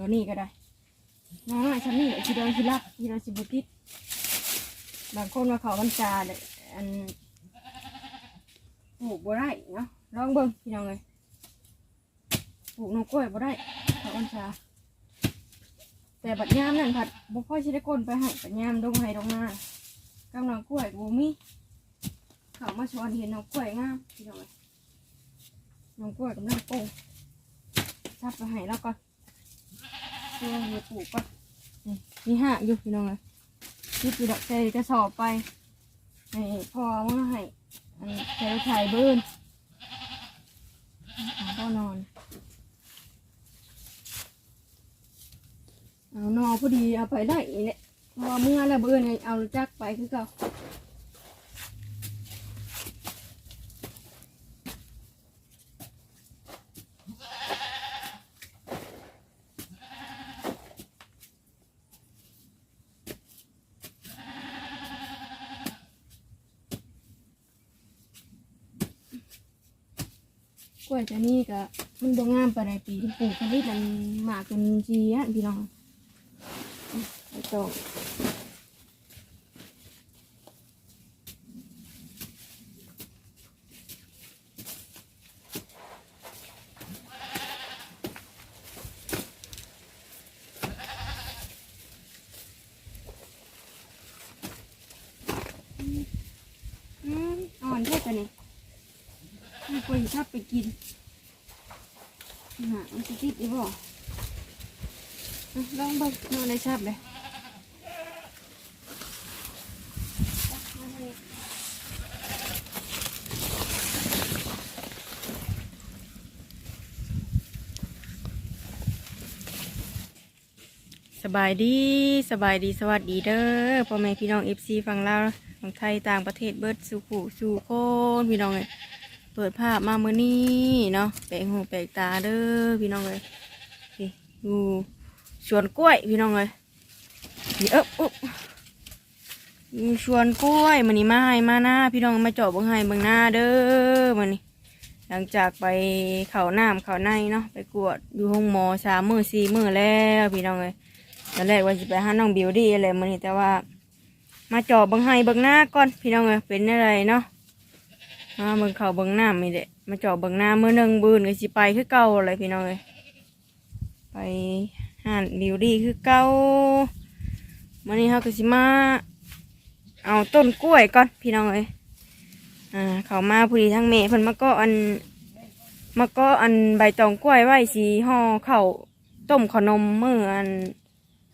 ตัวนี้ก็ได้น้อยฉันนี่แหละที่โดนที่รักที่เราสิบุติดบางคนว่าเขาบรรจาเลยอันปลูกบ่ได้เนาะลองเบิ่งพี่น้องเลยปลูกนกกล้วยบ่ได้เขาบรรจาแต่บัดยามนั่นผัดบ่ค่อยสิได้ก้นไปให้บัดยามดงไห้ดงนากำลังกล้วยบ่มีเขามาชวนเห็นนกกล้วยงามพี่น้องเลยนกกล้วยกำลังโป่งซับไปให้แล้วก่อน เพื่อจะปลูกก่อนนี่มีห้าอยู่พี่น้องเลยคิดอยู่ดอกใจจะสอบไปให้พ่อมาให้อันใช้ถ่ายเบิ้นพ่อนอน เอานอพอดีเอาไปได้อีกเนี่ยพอเมื่อแล้วเบื่อเนี่ยเอาจักไปคือเก่า ล้วยจะนี่ก็มันบ่งามปานใดปีที่ปลูกกันนี่มันหมากจนจีฮะพี่น้องไปต่ออืมอ่อนแค่ตัวนี้ ม่ควรชอบไปกินหามันจะติดอีบ่อะลองเบิ่งนอนในชาบเลยสบายดีสบายดีสวัสดีเด้อพ่อแม่พี่น้องเอฟซีฝั่งลาวฝั่งไทยต่างประเทศเบิร์ดสู่ขู่สู่โคนพี่น้องเลย เปิดภาพมาเมื่อนี้เนาะแปลกหูแปลกตาเด้อพี่น้องเลยนี่งูสวนกล้วยพี่น้องเลยนี่เอ๊บอุ๊บงูสวนกล้วยมันนี่มาให้มาหน้าพี่น้องมาเจาะเบิ่งให้เบิ่งหน้าเด้อมันนี่หลังจากไปเขาน้ำเขาในเนาะไปกวดอยู่ห้องหมอสามมือสี่มือแล้วพี่น้องเลยตอนแรกว่าจะไปหาน้องบิวดี้อะไรมานี่แต่ว่า มาจอบเบังไห้เบังหน้าก่อนพี่น้องเอ้ยเป็นอะไรเนาะ มาเบิ่งเขาเบิ่งหน้าไม่ได้มาจอบเบิ่งหน้าเมื่อหนึ่งบืนก็สิไปคือเก่าอะไรพี่น้องเอ้ยไปหานบิวดี้คือเก่ามานี่เขาก็สิมาเอาต้นกล้วยก่อนพี่น้องเอ้ยอ่าเขามาพอดีทั้งเมย์เพิ่นมาก็อันมาก็อันใบตองกล้วยไว้สีห่อเข่าต้มขนมเมื่ออัน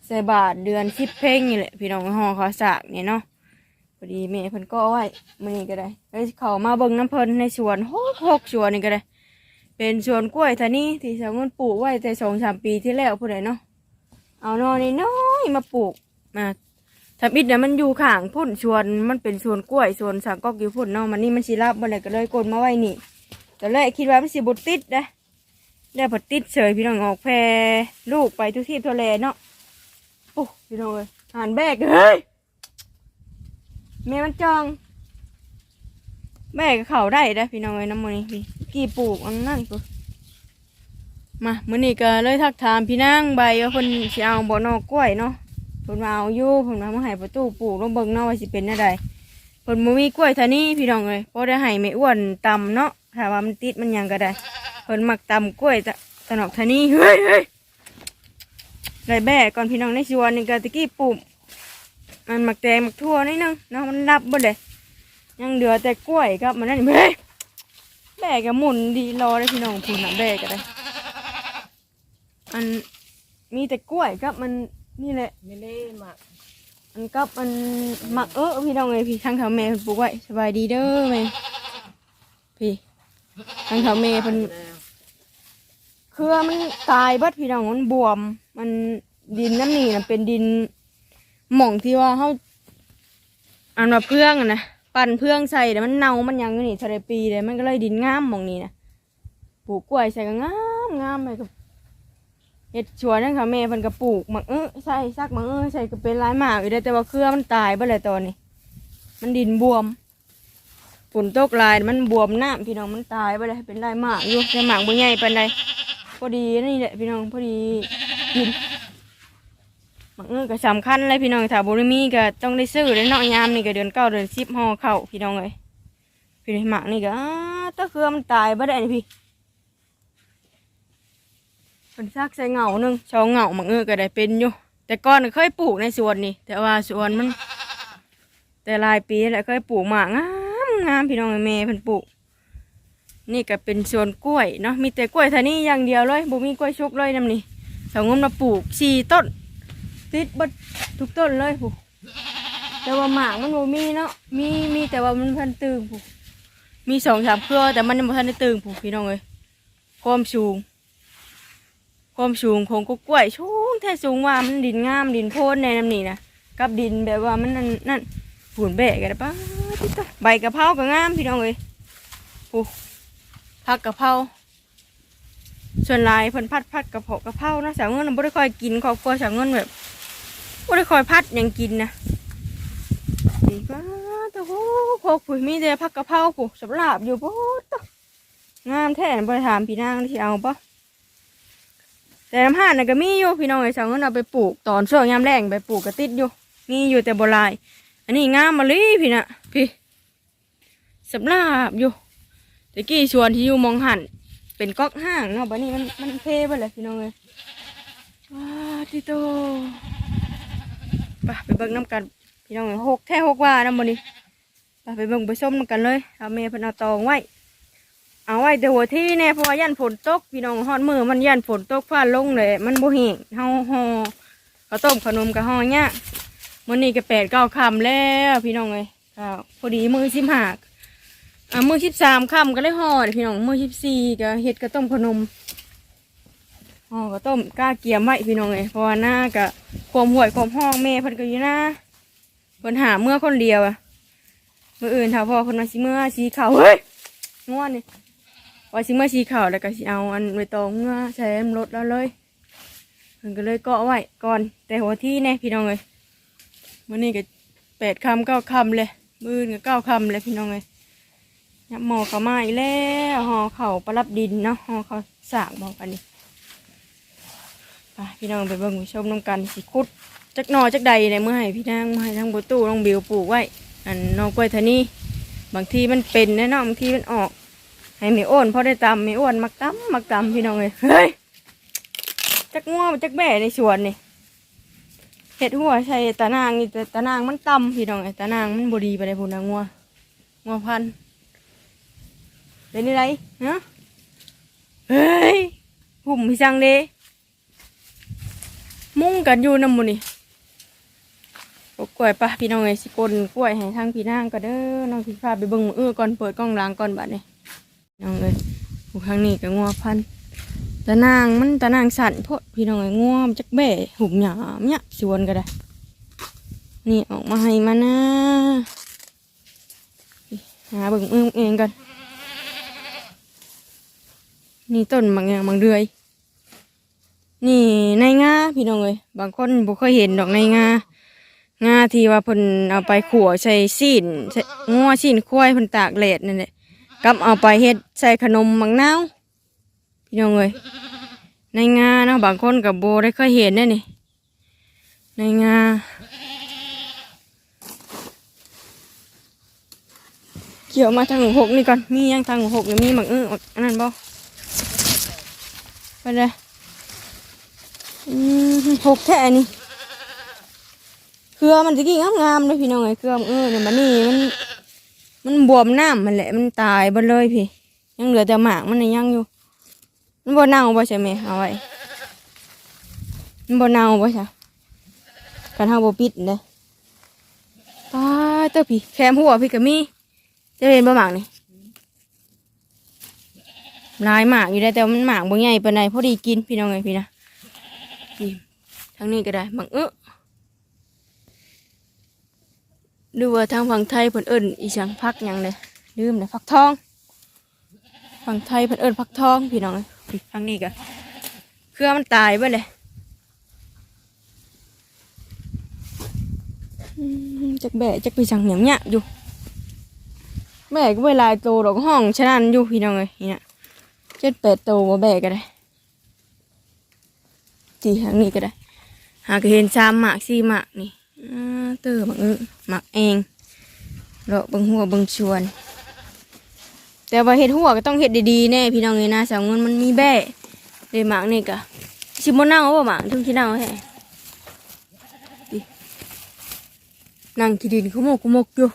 ใส่บาทเดือนสิบเพลงนี่แหละพี่น้องห่อข้าวสากเนี่ยเนาะ อดีแม่เพิ่นก็เอาไว้มื้อนี้ก็ได้แล้เขามาเบิ่งน้ำเพิ่นในสวนหกหกสวนนี่ก็ได้ เป็นสวนกล้วยท่านี้ที่สาวเงินปลูกไว้แต่สองสามปีที่แล้วผู้ใดเนาะเอานอนน้อยมาปลูกมาทำอิดเนี่ยมันอยู่ข้างพุ่นสวนมันเป็นสวนกล้วยสวนสังกอกอยู่พุ่นเนาะมันนี่มันสิรับบ่ได้ก็เลยกดมาไว้นี่แตอนแรกคิดว่ามันสิบ่ติดนะแล้วพอติดเฉยพี่น้องออกแพรลูกไปทุกที่ทั่วแลเนาะโอ้พี่น้องเอ้ยหันแบกเฮ้ย แม่มันจองแบกเขาได้ได้อพี่น้องเอ้ยน้ำมันนี่พี่กี่ปลูกอันนั่นปุ๊มามื้อนี้ก็เลยทักถามพี่นางใบว่าเพิ่นสิเอาบ่อนอกกล้วยเนาะเพิ่นมาเอาอยู่เพิ่นมามาให้ประตูปลูกลองเบิ่งเนาะว่าสิเป็นจังไดเพิ่นบ่มีกล้วยเท่านี้พี่น้องเอ้ยพอได้ให้แม่อ้วนตำเนาะถ้าว่ามันติดมันหยังก็ได้เพิ่นมักตำกล้วยตะตะนอกเท่านี้เฮ้ยเฮ้ยได้แบกก่อนพี่น้องในสวนนี่ก็ตะกี้ปลูก มันหมักแตงหมักทั่วนิดนึงเนาะมันรับบ่เลยยังเหลือแต่กล้วยครับมันนั่นเฮ้ยแบกก็หมุนดีรอได้พี่น้องพูนน่ะแบกก็ได้อันมีแต่กล้วยครับมันนี่แหละไม่ได้หมักอันกับมันหมักเออพี่น้องเลยพี่ทางแถวแม่เพิ่นปลูกไว้สบายดีเด้อแม่พี่ทางแถวแม่เพิ่นแล้วเครือมันตายเบัดพี่น้องมันบวม มันดินน้ำนี่นะเป็นดิน หม่องที่ว่าเขาอันว่าเพื่องนะปั่นเพื่องใส่แต่มันเน่ามันยังอยู่นี่ทะเลปีเลยมันก็เลยดินงามหม่องนี้นะปลูกกล้วยใส่ก็งามงามเลยกับเห็ดชวนนั่นค่ะแม่เพิ่นก็ปลูกหมักเออใส่ซักหมักเออใส่ก็เป็นลายหมากอยู่ได้แต่ว่าเครือมันตายเบัดเลยตอนนี้ มันดินบวมฝนตกลายมันบวมน้ำพี่น้องมันตายไปเลยเป็นลายหมากอยู่แต่หมากบ่ใหญ่ปานใดพอดีนี่แหละพี่น้องพอดีกิน มังเอื้อก็สำคัญเลยพี่น้องถ้าบ่ได้มีก็ต้องได้ซื้อได้เนาะยามนี่ก็เดือนเก้าเดือนสิบห่อเข้าพี่น้องเอ้ยพี่หมักนี่ก็อ้าตะเครือมันตายบ่ได้นี่พี่เป็นซากใส่เหงาหนึ่งชองเหงามังเอื้อก็ได้เป็นอยู่แต่ก่อนก็เคยปลูกในสวนนี่ แต่ว่าสวนมัน แต่หลายปีแล้วเคยปลูกหมากงามงามพี่น้องแม่เพิ่นปลูกนี่ก็เป็นสวนกล้วยเนาะมีแต่กล้วยท่านี้อย่างเดียวเลยบ่มีกล้วยชุกเลยนำนี่สาวงมมาปลูกสี่ต้น ติดบดทุกต้นเลยผู้แต่ว่าหมากมันบ่มีเนาะมีมีแต่ว่ามันเพันตึงผู้มีสองสามเครือแต่มันยังบ่ทันได้ตึงผู้พี่น้องเอ้ยความสูง ความสูงของกล้วยสูงแท้สูงว่ามันดินงามดินโพนในน้ำนี่นะกับดินแบบว่ามันนั่นนั่นผุนแบกกันป้าติดต่อใบกะเพราก็งามพี่น้องเอ้ยผู้ผักกะเพราส่วนลายเพิ่นพัดพัดกะเพรากะเพรานะสาวเงินบ่ได้ค่อยกินครอบครัวสาวเงินแบบ บ่ได้คอยพัดหยังกินนะดีป้าตะโหโคกผู้มีแต่ผักกะเพราผู้สำหรับอยู่บ่ตะงามแท้บ่ได้ถามพี่นางที่เอาปะแต่น้ำห่านน่ะก็มีอยู่พี่น้องไอ้สาวเงินเอาไปปลูกตอนช่วงยามแรงไปปลูกก็ติดอยู่มีอยู่แต่โบหลาย อันนี้งามมาลยพี่น่ะพี่สำนาบอยู่ตะกี้ชวนที่อยู่มองหันเป็นก๊อกห้างเนาะบัดนี้มันมันเพไปเลยพี่น้องเลยว้าติโต ปไปเบิ่งน้ำกันพี่น้องหกแท้หกว่าน้ำมันนี้ไปไปเบิ่งไปส้มน้ำกันเลยเอาเมย์เพิ่นเอาตองไว้ เอาไว้แต่หัวที่แน่เพราะว่ายันฝนตกพี่น้องฮอดมือมันยันฝนตกฟ้าลงเลยมันบ่แห้งเฮาห่อข้าวต้มขนมกับห่อเนี่ยมื้อนี้ก็แปดเก้าคำแล้วพี่น้องเลยครับพอดีมือสิบห้าอ่ามือสิบสามคำก็เลยห่อดพี่น้องมือสิบสี่ก็เฮ็ดข้าวต้มขนม ห่อข้าวต้มกล้าเกียมไว้พี่น้องเลยเพราะว่าหน้าก็ความห่วยความห้องแม่เพิ่นก็อยู่หน้าเพิ่นหาเมื่อคนเดียวอะมื้ออื่นถ้าพ่อเพิ่นมาสิเมื่อสีขาวเฮ้ยง่วนนี่ว่าสิมาชีขาวแล้วก็สิเอาอันไปตองเมื่อใช้รถแล้วเลยเพิ่นก็เลยเกาะไว้ก่อนแต่หัวที่แน่พี่น้องเลยวันนี้ก็แปดคำเก้าคำเลยมือก็เก้าคำเลยพี่น้องเลยยับหมอเขามาอีกแล้วห่อเข่าประรับดินเนาะห่อเขาสร้างบอกกันนี่ ไปพี่น้องไปเบิ่งไปชมน้ำกันสิคุดจักหนอจักใดในเมื่อให้พี่นางมาให้ทั้งบตู้น้องบิวปลูกไว้ อันนอกกล้วยทานี่บางทีมันเป็นแน่นอนบางทีมันออก ให้ไม่อ้วนพอได้ตำไม่อ้วนมักตำมักตำพี่น้องเลยเฮ้ยจักง้อจักแบ่ในสวนนี่เห็ดหัวใช่ตะนางนี่แต่ตะนางมันตำพี่น้องไอ้ตะนางมันบดีไปเลยพูนนะงัวงัวพันเป็นอะไรฮะเฮ้ยหุ่มพี่จังเด้ มุ่งกันอยู่น้ำมูนี่ปกกล้วยปะพี่น้องเอ้สิกลกล้วยให้ทางพี่นางก็เด้อน้องพี่พาไปเบิ่งมืออื้อก่อนเปิดกล้องล้างก่อนบัดนี้น้องเอ้ยผู้ข้างนี้ก็งัวพันตะนางมันตะนางสั่นโพดพี่น้องเอ้งัวมันจักแบ่หุบหยามเนี่ยสวนก็ได้ นี่ออกมาให้มานะหาเบิ่งมือเองกันนี่ต้นบางอย่างบางเดือย นี่ในงาพี่น้องเอ้ยบางคนบ่เคยเห็นดอกในงางาที่ว่าเพิ่นเอาไปขั่วใส่ซีนใส่งัวซีนควายเพิ่นตากแดดนั่นแหละกับเอาไปเฮ็ดใส่ขนมมังนาวพี่น้องเอ้ยในงาเนาะบางคนกับโบได้เคยเห็นนั่นนี่ในงาเกี่ยวมาทางหกนี่ก่อนมียังทางหกนี่มีมักอื้ออันนั้นบ่ไปเลย หกแท่นี่เครือมันจะกี่งามๆเลยพี่น้องเอ้เครือเออเนี่ยมันนี่มัน มันบวมน้ำมันแหละมันตายหมดเลยพี่ ยังเหลือแต่หมากมันยังอยู่ มันบ่เน่าบ่ใช่ไหมเอาไว้มันบ่เน่าบ่ใช่กันเฮาบ่ปิดเด้ตายเต้าพี่แคมหัวพี่ก็มีจะเห็นบ่หมากนี่ลายหมากอยู่ได้แต่มันหมากบ่ใหญ่ปานใดพอดีกินพี่น้องไงพี่นะ พี่ทางนี้ก็ได้บังเออดูว่าทางฝั่งไทยเพิ่นเอิ้นอีสังพักหยังเลยลืมเลยพักทองฝั่งไทยเพิ่นเอิ้นพักทองพี่น้องเอ้ยพี่ฝั่งนี้ก็เครือมันตายไปเลยจักแบะจักไปสังหยังเนี่ยอยู่แม่ก็เวลาโตดอกห้องฉะนั้นอยู่พี่น้องเอ้ยนี่นะเจ็ดแปดโตว่าแบะก็ได้ ตีทางนี้ก็ได้ หากเห็นสามหมากสี่หมากนี่เตอหมักเออหมักเองเลาบังหัวบังชวน แต่ว่าเห็ดหัวก็ต้องเห็ดดีๆแน่พี่น้องเลยนะสาวเงินมันมีแบ่เลยหมากนี่ก็ชิมบนนั่งเอาบ่หมากทุ่งที่นั่งเอาแท้ดินั่งกินดินขโมกขโมกอยู่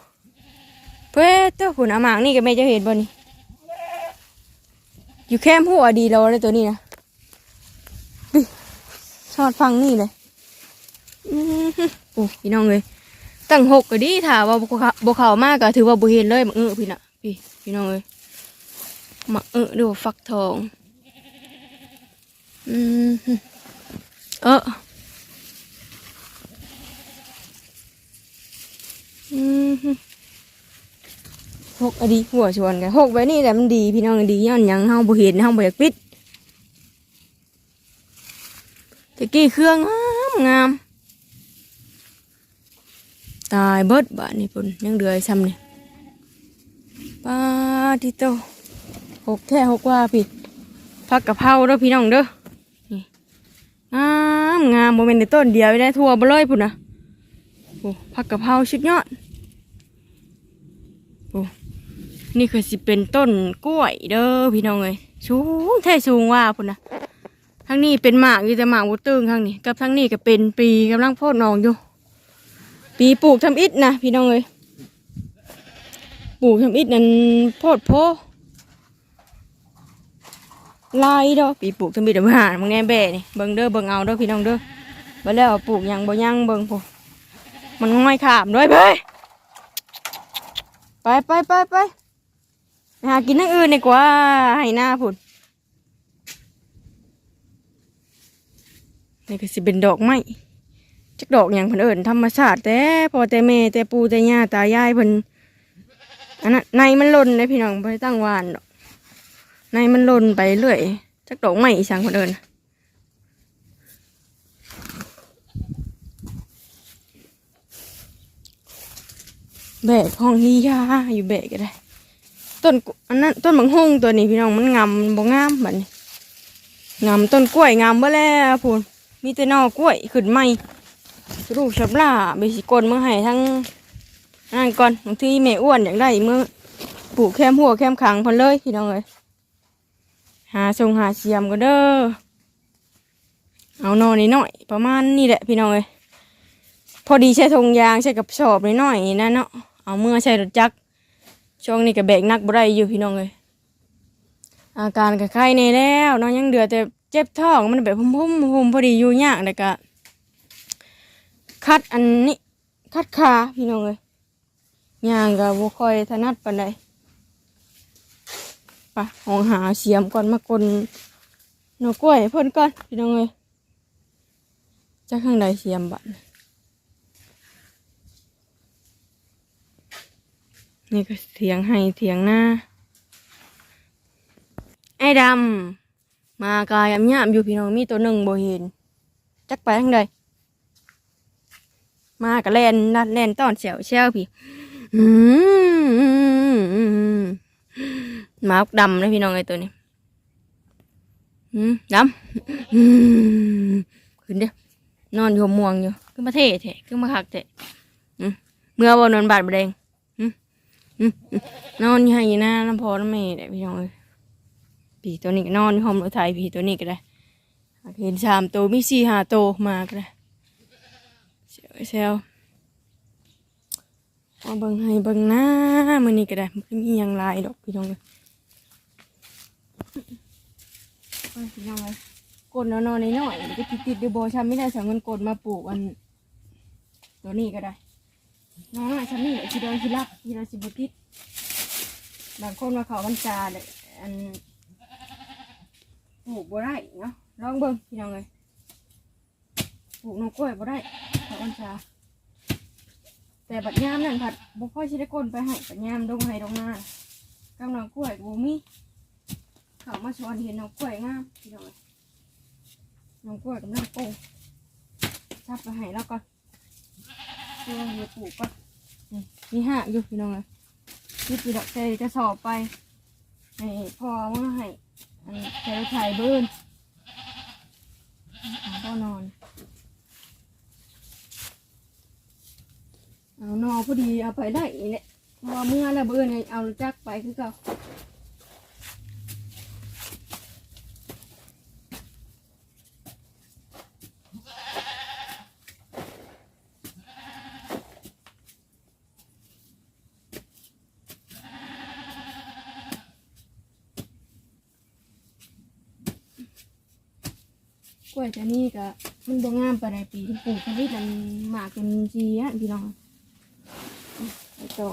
เพื่อเต้าหุ่นอาหมากนี่ก็ไม่จะเห็นบ่นี่อยู่แคมหัวดีเราเลยตัวนี้นะ อดฟังนี่เลยอือหือโอ้พี่น้องเลยตั้งหกก็ดีถ้าว่าบ่เขาบ่เขามากก็ถือว่าบ่เห็นเลยหมักเออพี่น่ะ พี่พี่น้องเลยมะเออดูฟักทองอืมเอออืมหกอะดีหัวชวนกันหกไว้นี่แหละมันดี พี่น้องดีย้อนยังเฮาบ่เห็นเฮาบ่อยากปิด ตะกี้เครื่องงามงาม ตายเบิดบาดนี่ปุ่นยังเดือยซ้ำนี่ปาที่โตหกแท่หกว่าพี่ผักกะเพราเด้อพี่น้องเด้อนี่งามงามโมเมนต์ในต้นเดียวได้ทั่วบ่เลยพุ่นนะโอ้ผักกะเพราชุดยอดโอ้นี่คือสิเป็นต้นกล้วยเด้อพี่น้องเอ้ยสูงแท้สูงว่าพุ่นนะ ทั้งนี้เป็นหมากอยู่แต่หมากบ่ตึงทั้งนี้ กับทั้งนี้ก็เป็นปีกำลังโพดนองอยู่ ปีปลูกทำอิฐนะพี่น้องเอ้ยปลูกทำอิฐนั่นโพดโพลายดอกปีปลูกทำบิดมาหารมึงแน่แบ่นี่เบิ่งเด้อเบิ่งเอาเด้อพี่น้องเด้อไปแล้วปลูกยังบ่ยังเบิ่งพวกมันง่อยขามด้วยเบ้ยไปไปไปไปไปหากินอย่งอื่นดีกว่าให้หน้าพุ่น นี่ก็สิเป็นดอกไม้จักดอกหยังเพิ่นเอิ้นธรรมชาติแต่พอแต่แม่แต่ปู่แต่ย่าตายายเพิ่นอันนั้นในมันหล่นเลยพี่น้องได้ตั้งวานดอกในมันหล่นไปเรื่อยจักดอกไม้อีสังคนเดินแบกห้องนี้ยาอยู่แบกก็ได้ต้นอันนั้นต้นบางฮงตัวนี้พี่น้องมันงามบ่งามแบบนี้งามต้นกล้วยงามเบ่แล้วพูน มีแต่หนอกล้วยขึ้นใหม่รูปชับล่าไปสิกลเมื่อให้ทั้งนั่นก่อนบางทีแม่อ้วนอย่ากได้เมื่อปลูกแคมหัวแคมขังพอนเลยพี่น้องเอ้ยหาทรงหาเสียมก็เด้อเอานอนนิดหน่อย ประมาณนี้แหละพี่น้องเอ้ยพอดีใช้ทงยางใช้กับสอบนิดหน่อยๆนะเนาะเอาเมื่อใช้รถจักรช่วงนี้ก็แบกนักบ่ได้อยู่พี่น้องเอ้ยอาการก็ไข้ในแล้วเนาะยังเดือดแต่ เจ็บท้องมันแบบพุ่มพุ่มๆพุ่มพอดีอยู่ยากเลยก็คัดอันนี้คัดขาพี่น้องเอ้ยย่างก็บ่ค่อยถนัดปานใดปะหองหาเสียมก่อนมากลหนกล้วยเพ่นก่อนพี่น้องเอ้ยจะข้างใดเสียมบัดนี่ก็เถียงให้เถียงหน้าไอ้ดำ มากายยำยามอยู่พี่น้องมีตัวหนึ่งบ่เห็นจักไปทางใดมากระแลนนัดแลนต้อนเสียวเชี่ยวพี่อืมหมาดำนะพี่น้องไอ้ตัวนี้อืมดำขึ้นเด้อนอนอยู่ม่วงอยู่ขึ้นมาเท่แท้ขึ้นมาคักแท้อืมเมื่อวันนอนบาดบะแดงนอนอยู่ให้หน้าน้ำพอน้ำเมย์ได้พี่น้องเอ้ย ผีตัวนี้ก็นอนห้องรถไทยผีตัวนี้ก็ได้เห็นสามตัวมีสี่ห้าตัวมาก็ได้เซลเซลเอาบิ่งให้บิ่งหน้ามันนี่ก็ได้มันมีหยังหลายดอกพี่น้องเอ้ยพี่น้องเลยกดนอนๆน้อยๆก็ติดติดเดี๋ยวโบช้ำไม่ได้สั่งเงินกดมาปลูกอัน ตัวนี้ก็ได้น้อยๆช้ำนี่แหละที่โดนที่รักที่เราสิบุติดบางคนมาเขาบัญชาเลยอัน ลูกบ่ได้เนาะลองเบิ่งพี่น้องเลยปลูกน้องกล้วยบ่ได้เขาบัญชาแต่บัดยามนั่นผัดบ่ค่อยสิได้กนไปให้บัดยามดงให้ดงหน้ากำลังกล้วยบ่มีเขามาชวนเห็นน้องกล้วยงามพี่น้องเอ้ยน้องกล้วยกำลังป่งชับไปให้แล้วก่อนเพื่อให้ปลูกก่อนมีห้าอยู่พี่น้องเลยที่ปีดอกเตยจะสอบไปให้พอมาให้ อันใช้ถ่ายเบิ้นเอาก็นอนเอานอพอดีเอาไปได้อีกแหละเพราะว่าเมื่อแล้วเบื่อเนี่ยเอาจักไปคือเก่ากล้วยจะนี่ ก็มันบ่งามไปในปีที่ปลูกชนิดนั้นหมากจนจีฮะพี่น้องไปต่อ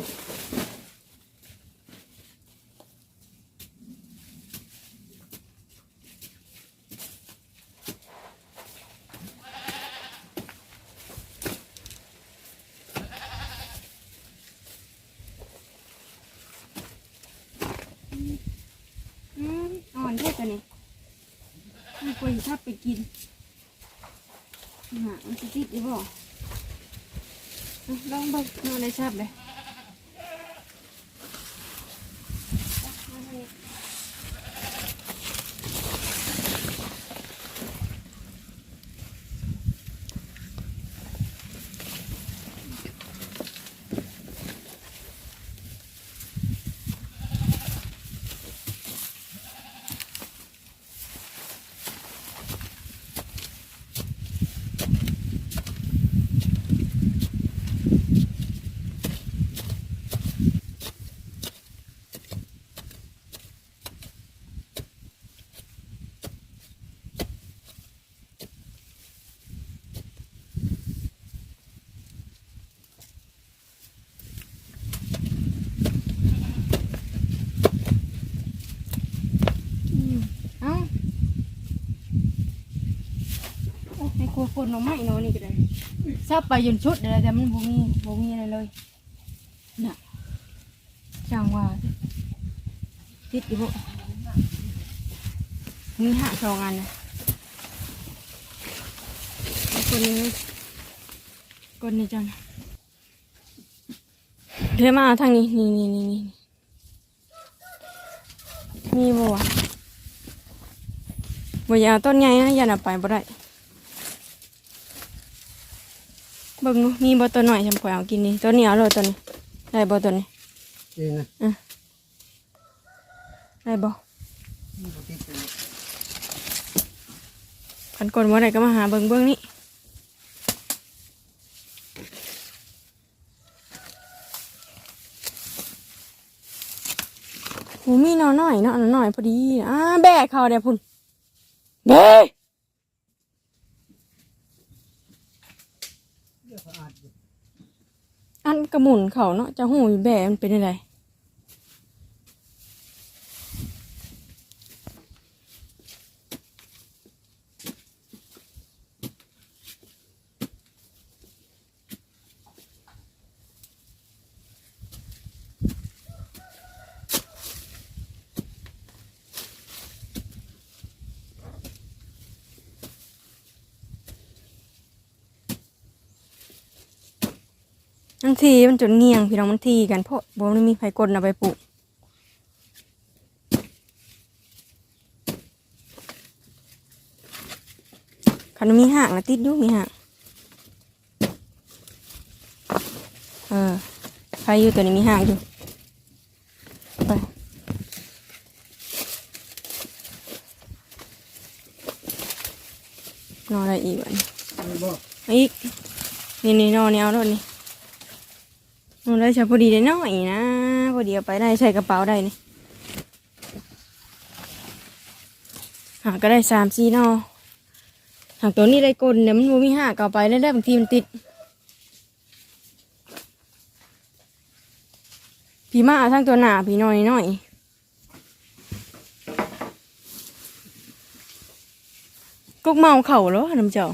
อ่อนแค่ตัวนี้ไม่ควรถ้าไปกิน หามันจะติดอยู่บ่ลองเบิ่งนอนได้ชับเลยอืมเอ้าโอ้ให้ ครัวคนเอาไม้เนาะนี่ก็ได้ซับไปจนชุดเลยแต่มันบ่มีบ่มีอะไรเลยน่ะช่างว่าติดอยู่บ่มีหาสองอันนะเอาคนนี้คนนี้จังเดี๋ยวมาทางนี้นี่นี่นี่นี่มีบ่วะบ่อยากเอาต้นใหญ่นะอย่าเอาไปบ่ได้เบิ่งดูมีบ่ตัวหน่อยฉันปล่อยเอากินนี่ตัวนี้เอาเลยตัวนี้ได้บ่ตัวนี้นี่นะได้บ่นี่บ่ติดเลยคันก่อนบ่ได้ก็มาหาเบิ่งเบิ่งนี่โอ้มีหนอหน่อยเนาะหนอหน่อยพอดีอ่าแบกเขาเดี๋ยวพุ่นเบ้เดี๋ยวเขา อันกระหมุนเขาเนาะจะหูอยู่แบกมันเป็นอะไร ทีมันจนเงียงพี่น้องมันทีกันเพราะบ่ได้มีไผกลเอาไปปลูกคันมีห่างนะติดอยู่มีห่างเออใครอยู่ตัวนี้มีห่างอยู่ไปนอนอะไรอีกวะอีกนี่นี่นอนเนี่ยเอาด้วยนี่ นอนได้ใช้พอดีได้น้อยนะพอดีเอาไปได้ใส่กระเป๋าได้นี่หาก็ได้สามสี่นอหากตัวนี้ได้กลเนี่ยมันมีห้าก็เอาไปได้ได้บางทีมันติดพี่มาทั้งตัวหนาพี่น้อยน้อยกุกเมาเข่าแล้วน้ำเจ้า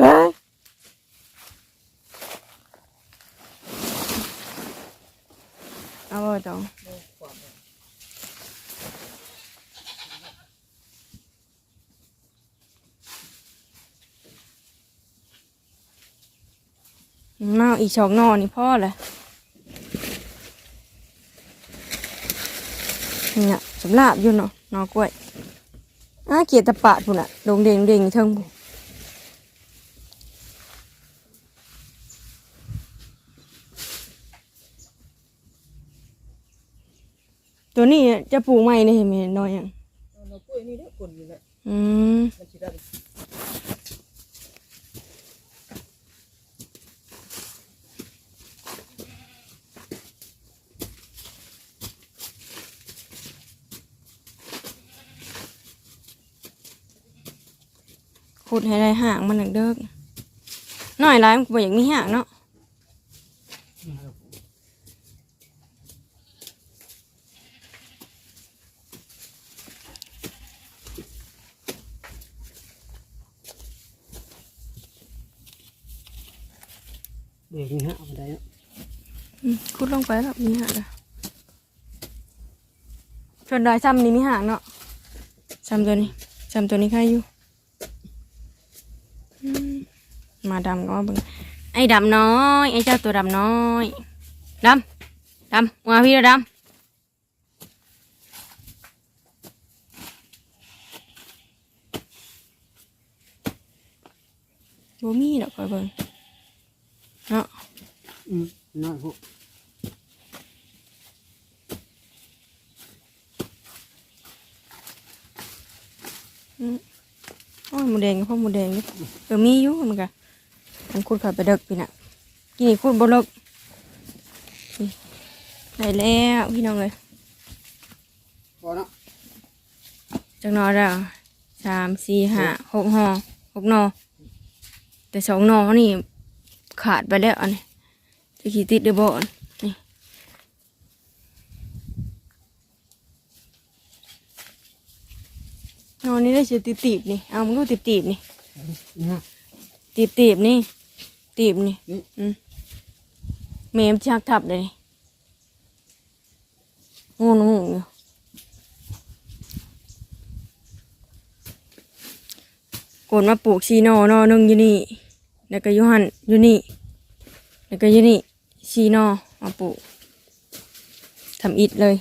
บาย เอาบ่ต้องมาเอาอีกสองหนอนี่พ่อเลยเนี่ยสำหรับอยู่เนาะหนอกล้วยอ้าเกียรตะปาดพุ่นอะดงเด้งเด้งเทิงพุ่นตัวนี้ จะปลูกใหม่นี่เห็นไหมน้อยอย่างเอาเราปุ้ยนี่เด้อกลอยู่แหละอืมมันสิได้ขุดให้ได้ห่างมันหนักเด้อน้อยหลายมันก็บ่อยากมีห่างเนาะ เด็กนี่ฮะเอาไปได้เนาะ อืมขุดลง ไปแล้วมีห่างแล้วชนดอยซ้ำนี่มีห่างเนาะซ้ำตัวนี้ซ้ำตัวนี้ใครอยู่อืมมาดำก็มาเบิ่งไอ้ดำน้อยไอ้เจ้าตัวดำน้อยดำดำมาพี่เด้อดำบ่มีดอกคอยเบิ่งเนาะอืมน้อยพวก โอ้ยหมูแดงกับพ่อหมูแดงนี่เออมีอยู่มันกะมันคุดเขับไปเด็กพี่น่ะกินนี่คุดบ่เลิกนี่ได้แล้วพี่น้องเลยพอเนาะจักหนอแล้วสามสี่ห้าหกห่อหกหนอแต่สองหนอนี่ขาดไปแล้วอันนี้จะขี่ติดเดือบอนนี่ หนอนี้ได้เสียติดตีบๆนี่ เอามันก็ติดตีบๆนี่นี่ฮะตีบตีบนี่ ตีบนี่นี่อืมเมมชักทับเลยงูนงูอยู่กดมาปลูกชีโนอนอหนึงอยู่นี่ แล้วก็อยูหันอยู่นี่ แล้วก็อยู่นี่ชีนอมาปลูกทำอิฐเลย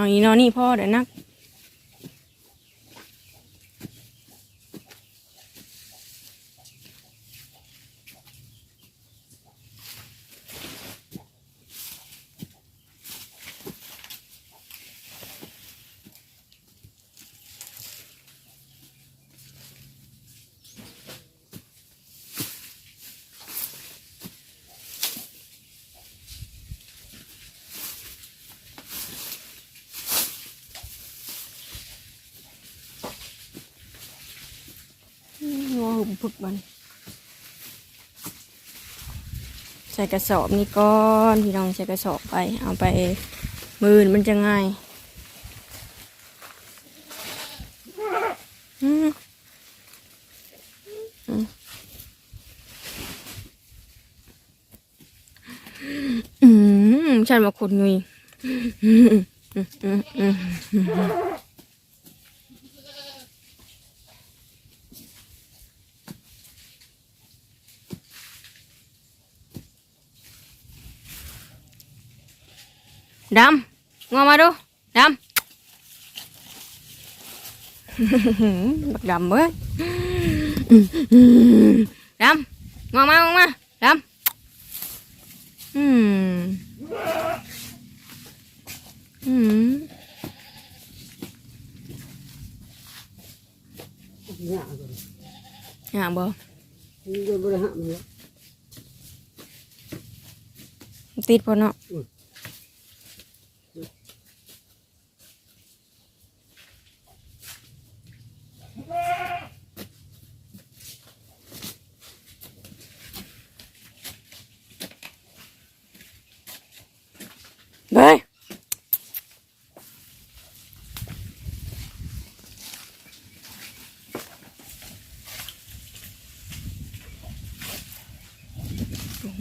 เอาอีนอนนี่พ่อเดี๋ยวนัก งัวหุ่ม พึกมันใส่กระสอบนี่ก้อนพี่น้องใส่กระสอบไป เอาไปมือนมันจะง่ายอืมอืมอืมฉันมาขุดงูอีกอืมอืมอืมอืม ดำงอมาดูดำบักดำเว้ยดำงอมางอมาดำอืมอืมนี่ฮะตัวนี้อยากบ่นี่ก็บริหารมันเยอะติดพอเนาะ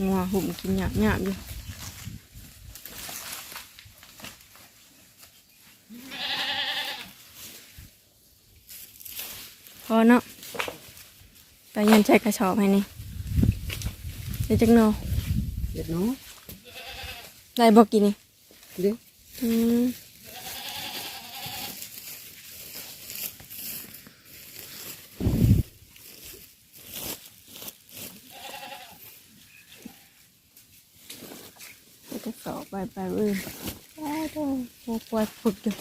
งัวหุ่มกินหยาบหยาบอยู่พอเนาะไปยันใจกระชอบให้นี่เด็กจังหนอเด็กเนาะได้บอกกินนี่เด็ดอืม กระสอบไปไปเว้ยไปเด้อโอ้ควายฝึกอยู่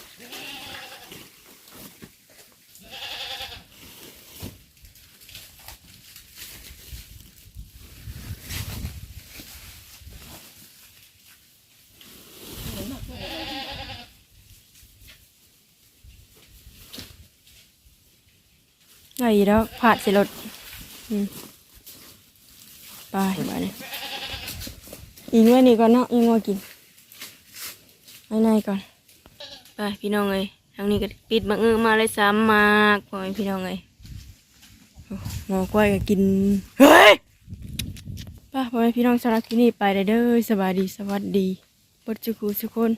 ไงแล้วผ่าดสิรถอืมไป ยอิงไว้นี่ก่อนเนาะอิงว่ากินไว้ในก่อนไปพี่น้องเอ้ยทางนี้ก็ปิดบังเอิญมาเลยสามมากพ่อแม่พี่น้องเอ้ยโอ้หมอกล้วยก็กินเฮ้ยไป้าพ่อแม่พี่น้องสำหรับที่นี่ไปเลยเด้อสบายดีสวัสดีบดจุคูทุกคน